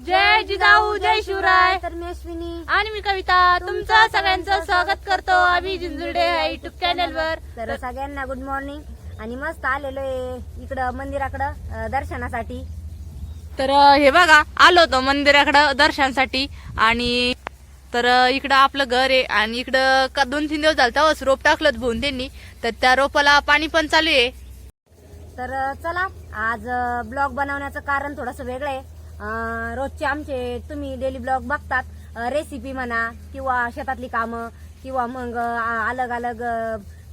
जय जिजाऊ जय शिवराय. तर मी अश्विनी. आणि मी कविता. तुमचं सगळ्यांचं स्वागत करतो आम्ही जिंजुर्डे युट्यूब चॅनल वर. तर सगळ्यांना गुड मॉर्निंग आणि मस्त आलेलो आहे इकडं मंदिराकडं अं, दर्शनासाठी. तर अं, हे बघा आलो होतो मंदिराकडं दर्शनासाठी. आणि तर अं, इकडं आपलं घर आहे. आणि इकडं का दोन तीन दिवस झालं तेव्हाच रोप टाकलं भुवून त्यांनी. तर त्या रोपाला पाणी पण चालू आहे. तर अं, चला. आज ब्लॉग बनवण्याचं कारण थोडंसं वेगळं आहे. रोजचे आमचे तुम्ही डेली ब्लॉग बघतात रेसिपी म्हणा किंवा शेतातली कामं किंवा मग अलग अलग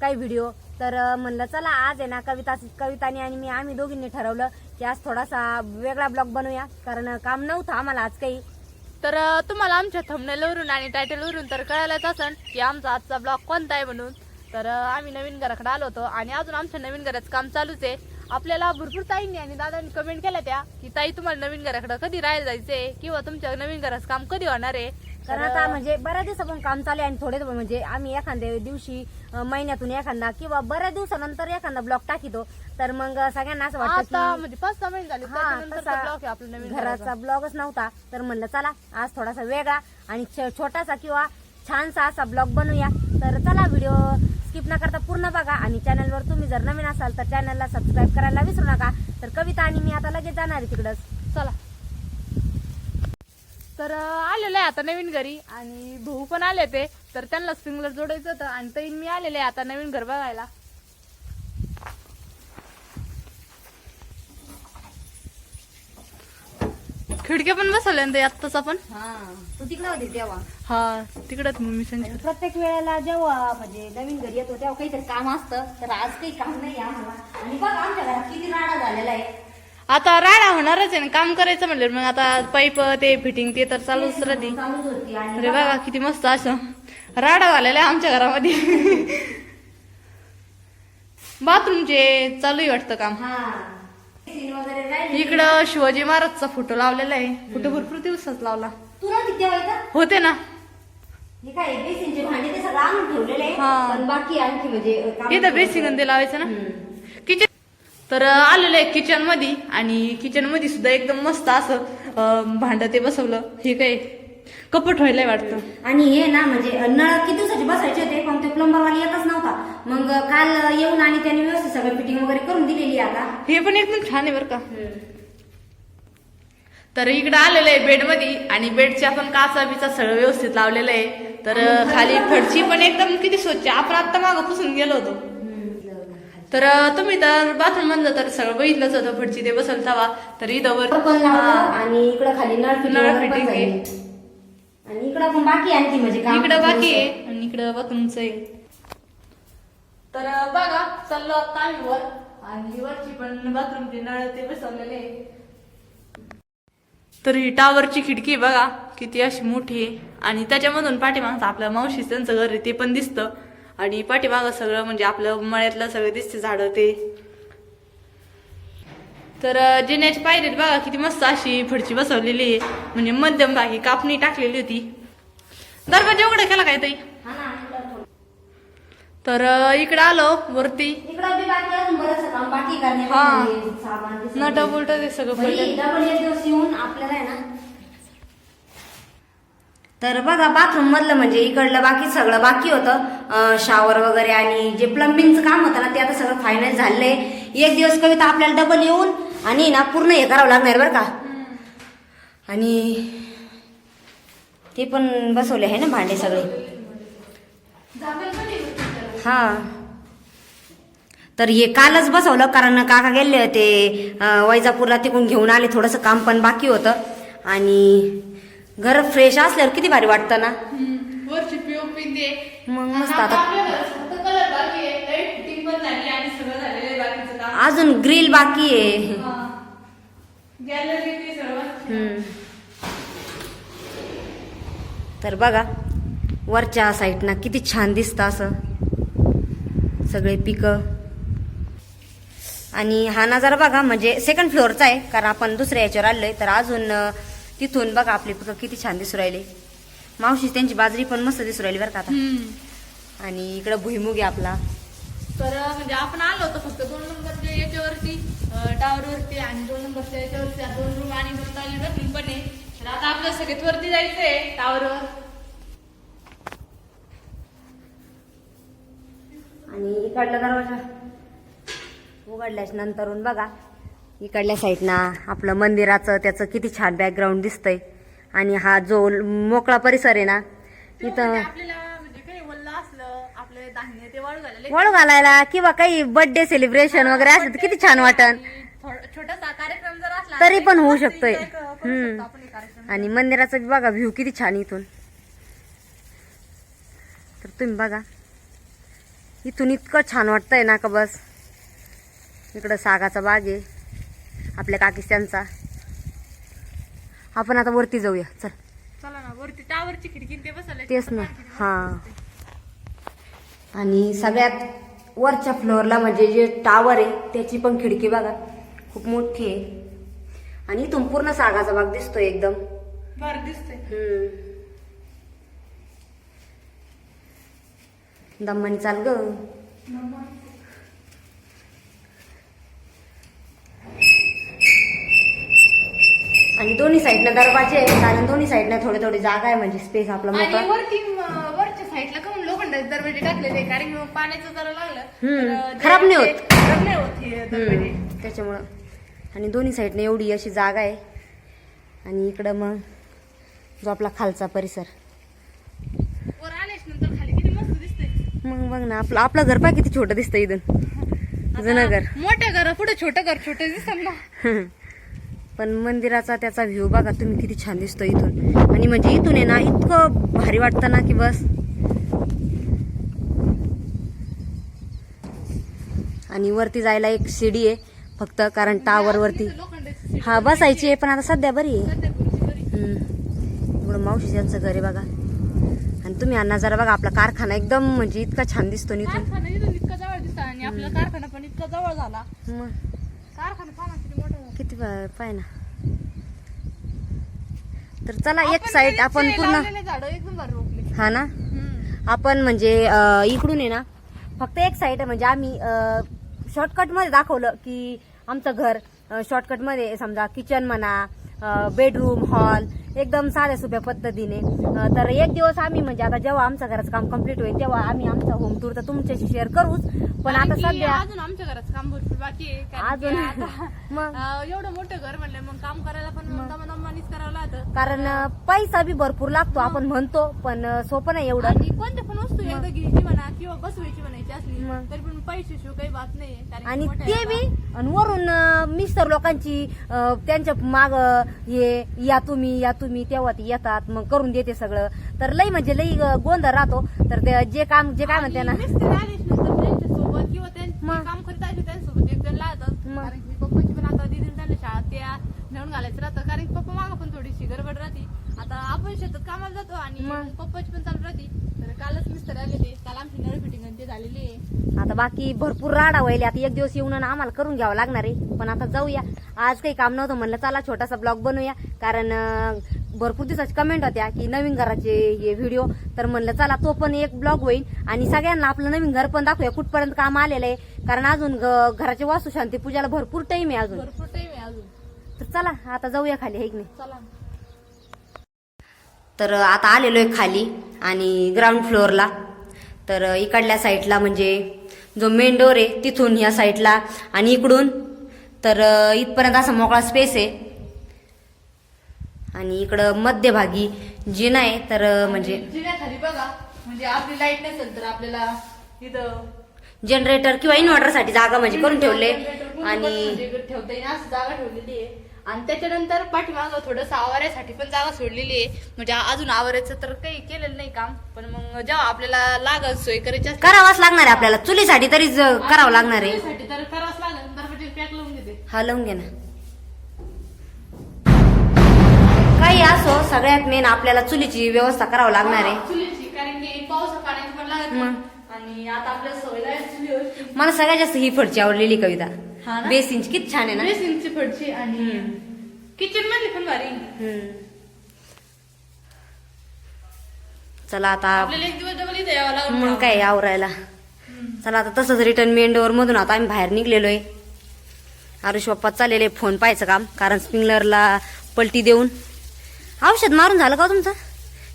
काही व्हिडिओ तर म्हणलं चला आज आहे ना कविता कविताने आणि मी आम्ही दोघींनी ठरवलं की आज थोडासा वेगळा ब्लॉग बनवूया कारण काम नव्हतं आम्हाला आज काही. तर तुम्हाला आमच्या थंबनेलवरून आणि टायटलवरून तर कळायलाच असेल की आमचा आजचा ब्लॉग कोणता आहे म्हणून. तर आम्ही नवीन घराकडे आलो होतो आणि अजून आमच्या नवीन घराचं काम चालूच आहे. आपल्याला भरपूर ताईंनी आणि दादांनी कमेंट केल्या त्या की ताई तुम्हाला नवीन घराकडे कधी राहायला जायचंय? किंवा तुमच्या नवीन घराचं काम कधी होणार आहे? कारण आता म्हणजे बऱ्याच दिवसापासून काम चालू आहे आणि थोडे म्हणजे आम्ही एखाद्या दिवशी अं, महिन्यातून एखादा किंवा बऱ्याच दिवसानंतर एखादा ब्लॉक टाकीतो. तर मग सगळ्यांना असं वाटतं आता म्हणजे पाच सहा महिने झाले हा, त्याच्यानंतरचा तसा ब्लॉग आहे आपला नवीन घराचा घराचा. ब्लॉगच नव्हता. तर म्हणलं चला आज थोडासा वेगळा आणि छ- छोटासा किंवा छानसा असा ब्लॉग बनवूया. तर चला व्हिडिओ स्किप न करता पूर्ण बघा आणि चॅनलवर तुम्ही जर नवीन असाल तर चॅनलला सबस्क्राईब करायला विसरू नका. तर कविता आणि मी आता लगेच जाणार आहे तिकडंच. चला. तर आलेलं आहे आता नवीन घरी आणि भाऊ पण आले ते. तर त्यांना स्प्रिंगलर जोडायचं होतं आणि ताईन मी आलेले आहे आता नवीन घर बघायला. खिडक्या पण बसवल्या ना ते आत्ताच आपण हा तू तिकडे होती तेव्हा. हा तिकडच मम्मी संग प्रत्येक वेळेला जेव्हा म्हणजे नवीन घरी येतो तेव्हा काहीतरी काम असतं. तर आज काही काम नाही आम्हाला. आणि बघ आमच्या घरात किती राडा झालेला आहे. आता राडा होणारच आहे ना काम करायचं म्हणलं मग आता पाईप ते फिटिंग ते तर चालूच राहते. चालूच होती. आणि अरे बघा किती मस्त असं. राडा झालेला आहे आमच्या घरामध्ये. बाथरूमचे चालू आहे वाटतं काम. हा. इकडं शिवाजी महाराजचा फोटो लावलेला आहे. फोटो भरपूर दिवसात लावला. तू नव्हती तेव्हा इथं होते ना. हे काय बेसिनचे भांडे ते सगळं आणून ठेवलेले आहे. हा. पण बाकी आणखी म्हणजे काम- इथं बेसिंग ते लावायचं ना? हम्म. किचन तर आलेलं आहे किचनमध्ये आणि किचनमध्ये सुद्धा एकदम मस्त असं अं, भांड ते बसवलं. हे काय कपट व्हायला वाटतं. आणि हे ना म्हणजे नळ किती दिवसाचे बसायचे होते पण ते प्लंबर वाले येतच नव्हता. मग काल येऊन आणि त्यांनी व्यवस्थित सगळं फिटिंग वगैरे करून दिलेली आता. हे पण एकदम छान आहे बरं का. तर इकडे आलेलं आहे बेडमध्ये आणि बेडच्या पण काचा बिचा सगळं व्यवस्थित लावलेलं आहे. तर खाली फरची पण एकदम किती स्वच्छ आपण आता मागं पुसून गेलो होतो. तर तुम्ही तर बाथरूम मधलं तर सगळं बघितलंच होतं. फडची ते बसल तवा. तर इथं वर. आणि इकडं खाली नळ फिटिंग. आणि इकडं पण बाकी आणखी म्हणजे इकडं बाकी आहे. आणि इकडं बाथरूमचं आहे. तर बघा चाललो आता आम्ही वर आणि वरची पण बाथरूमची नळ ते बसवलेले आहे. तर ही टावरची खिडकी बघा किती अशी मोठी आहे. आणि त्याच्यामधून पाठीमागचं आपल्या मावशी त्यांचं घर आहे ते पण दिसतं. आणि पाठीमागं सगळं म्हणजे आपलं मळ्यातलं सगळं दिसते झाडं ते. तर जेण्याची जिन्याची पायरीत बघा किती मस्त अशी फडची बसवलेली आहे. म्हणजे मध्यम भागी कापणी टाकलेली होती. दरवाजा उघडा केला काय ताई? तर इकडं आलो वरती. हा. नट बुलट ते सगळं तर बघा बाथरूम मधलं म्हणजे इकडलं बाकी सगळं बाकी होतं. शावर वगैरे आणि जे प्लंबिंगचं काम होतं ना ते आता सगळं फायनल झालंय. एक दिवस कविता आपल्याला डबल येऊन आणि ना पूर्ण हे करावं लागणार बरं का. आणि ते पण बसवले आहे ना भांडे सगळे. हा. तर हे कालच बसवलं कारण काका गेले होते वैजापूरला तिकडून घेऊन आले थोडंसं काम पण बाकी होतं. आणि घर फ्रेश असल्यावर किती भारी वाटतं ना? मग मस्त आता. अजून ग्रिल बाकी आहे. तर बघा वरच्या साईडना किती छान दिसतं असं. सगळे पिकं. आणि हा नजारा बघा म्हणजे सेकंड फ्लोअरचा आहे कारण आपण दुसऱ्या याच्यावर आलोय. तर अजून तिथून बघा आपली पिकं किती छान दिसू राहिले. मावशी त्यांची बाजरी पण मस्त दिसू राहिली बरं का आता. आणि इकडं भुईमुग आहे आपला. तर म्हणजे आपण आलो होतो फक्त दोन नंबरच्या याच्यावरती टावर वरती आणि दोन नंबरच्या याच्यावरती. दोन रूम आणि दोन टॉयलेट पण आहे. आपल्या सगळ्यात वरती जायचंय टावरवर आणि इकडला दरवाजा. उघडल्याच नंतरून बघा इकडल्या साईडनं आपलं मंदिराचं त्याचं किती छान बॅकग्राऊंड दिसतंय. आणि हा जो मोकळा परिसर आहे ना इथं म्हणजे धान्य ते वाळू घालायला किंवा काही बर्थडे सेलिब्रेशन वगैरे असलं तर किती छान वाटन. थोडं- छोटासा कार्यक्रम जर असला तरी पण होऊ शकतोय. हम्म. आणि मंदिराचा बघा व्ह्यू किती छान इथून. तर तुम्ही बघा. इथून इतकं छान वाटतंय ना का बस? इकडं सागाचा बाग आहे आपल्या काकिस्तानचा आपण आता वरती जाऊया चल. चला ना वरती टावरची खिडकी ते बसवले तेच ना हा. आणि सगळ्यात वरच्या फ्लोअरला म्हणजे जे टावर आहे त्याची पण खिडकी बघा खूप मोठी आहे. आणि इथून पूर्ण सागाचा बाग दिसतोय एकदम. बरं दिसतंय. दम्मानी चाल ग आणि दोन्ही साईडनं दरवाजे आहे कारण दोन्ही साईडनं थोडे थोडी जागा आहे म्हणजे स्पेस आपला आणि मोठा वरती म, वरच्या साईडला का लोखंडाचे दरवाजे टाकलेले कारण की पाण्याचं जरा लागलं हम्म. तर जे खराब नाही होत. खराब नाही होत हे दरवाजे हम्म. त्याच्यामुळं आणि दोन्ही साईडने एवढी अशी जागा आहे आणि इकडं मग जो आपला खालचा परिसर वर आलेच नंतर खाली किती मस्त दिसतंय मग बघ ना आपलं आपलं घर पाय किती छोटं दिसतं इथून जुनं घर मोठ्या घरा पुढे छोटं घर छोटं दिसत ना. पण मंदिराचा त्याचा व्ह्यू बघा तुम्ही किती छान दिसतो इथून. आणि म्हणजे इथून आहे ना इतकं भारी वाटतं ना की बस. आणि वरती जायला एक शिडी आहे फक्त कारण टावर वरती. लोखंडाची सीट हा बसायची आहे. पण आता सध्या बरी आहे. मावशी यांचं घर आहे बघा. तुम्ही अण्णा जरा बघा आपला कारखाना एकदम म्हणजे इतका छान दिसतो ना कारखाना इथून इतका जवळ दिसला आणि आपला कारखाना पण इतका जवळ झाला. मग? कारखाना पाहा ना किती मोठा झाला. किती पा- पाय ना. तर चला एक आपण साईड आपण पूर्ण लावलेले झाडं एकदम भारी रोपले. हा ना. आपण म्हणजे अं, इकडून आहे ना फक्त एक साईड म्हणजे आम्ही शॉर्टकटमध्ये दाखवलं की आमचं घर शॉर्टकटमध्ये समजा किचन म्हणा बेडरूम हॉल एकदम साध्या सोप्या पद्धतीने. तर एक दिवस आम्ही म्हणजे आता जेव्हा आमचं घराचं काम कंप्लीट होईल तेव्हा आम्ही आमचा होम टूर तर तुमच्याशी शेअर करूच. पण आता सध्या अजून आमच्या घराचं काम भरपूर बाकी आहे अजून आता, मग? एवढं मोठं घर म्हणलं मग काम करायला पण करावं लागतं. कारण पैसा बी भरपूर लागतो आपण म्हणतो पण सोपं नाही एवढं. आणि कोणत्या पण वस्तू एकदा घ्यायची म्हणा किंवा बसवायची म्हणायची असली मग. तरी पण पैसे शिव काही बात नाही आणि ते बी आणि वरून मिस्टर लोकांची त्यांच्या माग हे या तुम्ही या तुम्ही तेव्हा ते येतात मग करून देते सगळं. तर लई म्हणजे लई गोंधळ राहतो. तर ते जे काम जे काय म्हणते ना त्यांच्यासोबत किंवा. काम करीत त्यांच्यासोबत एक जण लागतात पप्पाची पण आता दिदी त्यांना शाळेत त्या नेऊन घालायचं राहतं. कारण की पप्पा मागं पण थोडीशी गडबड राहते. आता आपण शेतात कामाला जातो आणि मग. पप्पाची पण चालू राहते. तर कालच मिस्टर आले ते काल आमची नळ फिटिंग ते झालेली आहे. आता बाकी भरपूर राडा व्हायला. आता एक दिवस येऊन आणि आम्हाला करून घ्यावं लागणार आहे. पण आता जाऊया. आज काही काम नव्हतं म्हणलं चला छोटासा ब्लॉग बनवूया. कारण अं, भरपूर दिवसाची कमेंट होत्या की नवीन घराचे हे व्हिडिओ तर म्हणलं चला तो पण एक ब्लॉग होईल. आणि सगळ्यांना आपलं नवीन घर पण दाखवूया. कुठपर्यंत काम आलेलं आहे. कारण अजून घराचे वास्तू शांती पूजाला भरपूर टाइम आहे अजून. भरपूर टाइम आहे अजून. तर चला आता जाऊया खाली हे नाही? चला. तर आता आलेलो आहे खाली आणि ग्राउंड फ्लोअरला तर इकडल्या साईडला म्हणजे जो मेन डोर आहे तिथून ह्या साईडला आणि इकडून. तर इथपर्यंत असा मोकळा स्पेस आहे. आणि इकडं मध्यभागी जिना आहे तर म्हणजे जिन्याखाली बघा म्हणजे आपली लाइट नसेल तर आपल्याला इथं जनरेटर किंवा इन्व्हर्टरसाठी जागा म्हणजे करून ठेवले. आणि आणि ठेवता येईल असं जागा ठेवलेली आहे. आणि त्याच्यानंतर पाठीमाग थोडस आवाऱ्यासाठी पण जागा सोडलेली आहे. म्हणजे अजून आवाऱ्याचं तर काही केलेलं नाही काम पण मग जेव्हा आपल्याला लागल सोय करायची असते. करावाच लागणार आहे आपल्याला. चुलीसाठी तरी ज- करावं लागणार आहे. सोयीसाठी तर करावंच लागेल. दरवाजे पॅक लावून घेते हा लावून घे ना. काही असो सगळ्यात मेन आपल्याला चुलीची व्यवस्था करावं लागणार आहे. चुलीची कारण की पाऊस पाण्याची पण लागत नाही. मग. आणि आता आपल्याला सवय लागली चुलीवरची मला सगळ्यात जास्त ही फडची आवडलेली कविता. हा ना? बेसिंच किती छान आहे ना? बेसिनची फडची आणि किचन मधली पण भारी. हम्म. चला आता आपल्याला एक दिवस डबल इथे यावं लागलं मग काय आवरायला. चला आता तसंच रिटर्न मेन डोअर मधून आता आम्ही बाहेर निघलेलो आहे आरुष पप्पा चाललेले फोन पाहायचं काम कारण स्प्रिंगलरला पलटी देऊन. औषध मारून झालं का हो तुमचं?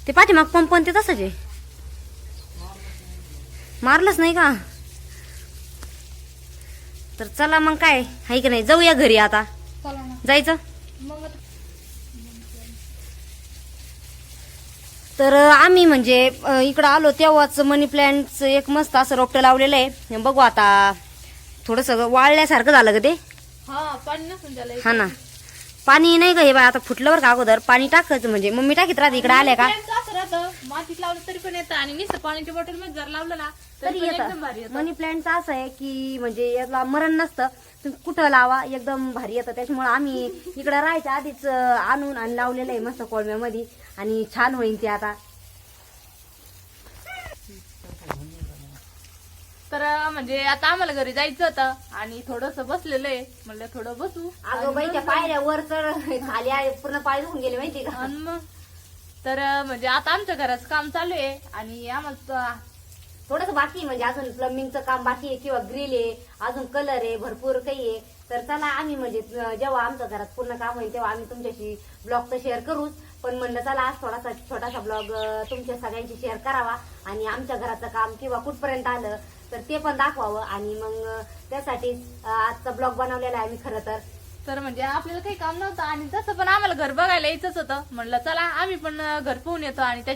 ते पाठीमाग पंप पण ते तसंच आहे. मारलंच नाही का? तर चला मग काय? हाय की नाही? जाऊया घरी आता. जायचं? तर आम्ही म्हणजे इकडं आलो तेव्हाच मनी प्लॅन्टचं एक मस्त असं रोपटं लावलेलं आहे. बघू आता थोडंसं वाळल्यासारखं झालं का ते? हा हा ना. पाणी नाही का हे बाय आता फुटलं बरं का अगोदर? पाणी टाकायचं म्हणजे. मम्मी टाकीत राहते इकडे आल्या का? राहतं मातीत लावलं तरी पण येतं. आणि नुसतं पाण्याच्या बॉटलमध्ये जर लावलं ना तरी तरी पण एकदम भारी येतं. येतं मनी प्लॅन्टचं असं आहे की म्हणजे याला मरण नसतं. तुम्ही कुठं लावा एकदम भारी येतं. त्याच्यामुळे आम्ही इकडं राहायच्या आधीच अं, आणून आणि लावलेलं आहे मस्त कोळम्यामध्ये. आणि छान होईल ते आता. तर म्हणजे आता आम्हाला घरी जायचं होतं. आणि थोडस बसलेलं आहे. म्हणलं थोडं बसू. अगं बाई त्या पायऱ्या वर तर खाली आहे, पूर्ण पाय धुवून गेले माहिती का? आणि मग? तर म्हणजे आता आमच्या घराचं काम चालू आहे आणि आम्हाला थोडस बाकी म्हणजे अजून प्लंबिंगचं काम बाकी आहे किंवा ग्रिल आहे अजून कलर आहे भरपूर काही आहे. तर चला आम्ही म्हणजे जेव्हा आमच्या घरात पूर्ण काम होईल तेव्हा आम्ही तुमच्याशी ब्लॉग तर शेअर करूच. पण म्हणलं चला आज थोडासा छोटासा ब्लॉग तुमच्या सगळ्यांशी शेअर करावा आणि आमच्या घराचं काम किंवा कुठपर्यंत आलं तर ते पण दाखवावं. आणि मग त्यासाठीच त्यासाठी आजचा ब्लॉग बनवलेला आहे मी खरं तर. तर म्हणजे आपल्याला काही काम नव्हतं आणि तसं पण आम्हाला घर बघायला यायचंच होतं. म्हणलं चला आम्ही पण घर पोहून येतो आणि त्याच्या